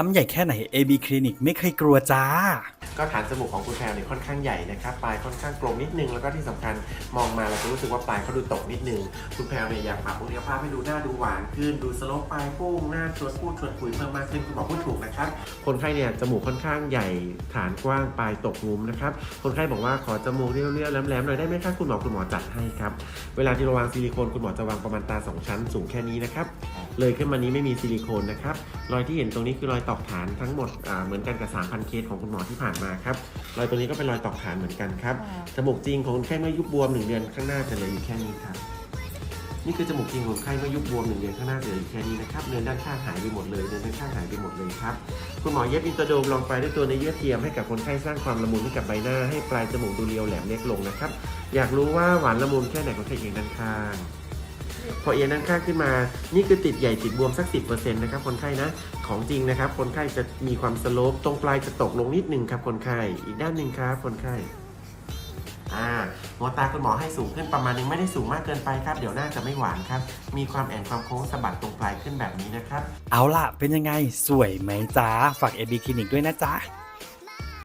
ทำใหญ่แค่ไหน AB Clinic ไม่เคยกลัวจ้า ก็ฐานจมูกของคุณแพรเนี่ยค่อนข้างใหญ่นะครับปลายค่อนข้างกลมนิดนึงแล้วก็ที่สำคัญมองมาเราจะรู้สึกว่าปลายเขาดูตกนิดนึง คุณแพรเนี่ยอยากปรับบุคลิกภาพให้ดูหน้าดูหวานขึ้นดูสโลปปลายพุ่งหน้าชวนพูดชวนคุยเพิ่มมากขึ้นคุณหมอพูดถูกนะครับคนไข้เนี่ยจมูกค่อนข้างใหญ่ฐานกว้างปลายตกงุมนะครับคนไข้บอกว่าขอจมูกเรียวๆแหลมๆหน่อยได้ไหมครับคุณหมอคุณหมอจัดให้ครับเวลาที่เราวางซิลิโคนคุณหมอจะวางประมาณตาสองชั้นสูงแค่นี้นะครับ เลยขึ้นมานี้ไม่มีซิลิโคนนะครับ รอยที่เห็นตรงนี้คือรอยตอกฐานทั้งหมดอ่าเหมือนกันกับ 3,000 เคสของคุณหมอที่ผ่านมาครับ รอยตรงนี้ก็เป็นรอยตอกฐานเหมือนกันครับ จมูกจริงของคนไข้เมื่อยุบบวมหนึ่งเดือนข้างหน้าจะเหลืออยู่แค่นี้ครับ นี่คือจมูกจริงของคนไข้เมื่อยุบบวมหนึ่งเดือนข้างหน้าจะเหลืออยู่แค่นี้นะครับเนื้อด้านข้างหายไปหมดเลยเนื้อด้านข้างหายไปหมดเลยครับ คุณหมอเย็บอินเตอร์โดมลองไปด้วยตัวในเยื่อเทียมให้กับคนไข้สร้างความละมุนให้กับใบหน้าให้ปลายจมูกดูเรียวแหลมเล็กลงนะครับ อยากรู้ว่าหวานละมุนแค่ไหนคนไข้เอียงด้านข้าง พอเอียงด้านข้างขึ้นมา นี่คือติดใหญ่ติดบวมสัก 10%นะครับคนไข้นะ ของจริงนะครับ คนไข้จะมีความสโลปตรงปลายจะตกลงนิดนึงครับคนไข้อีกด้านหนึ่งครับคนไข้อ่าหัวตาคุณหมอให้สูงขึ้นประมาณนึงไม่ได้สูงมากเกินไปครับ เดี๋ยวหน้าจะไม่หวานครับ มีความแอนความโค้งสะบัดตรงปลายขึ้นแบบนี้นะครับ เอาล่ะ เป็นยังไงสวยไหมจ้าฝาก AB Clinic ด้วยนะจ๊ะ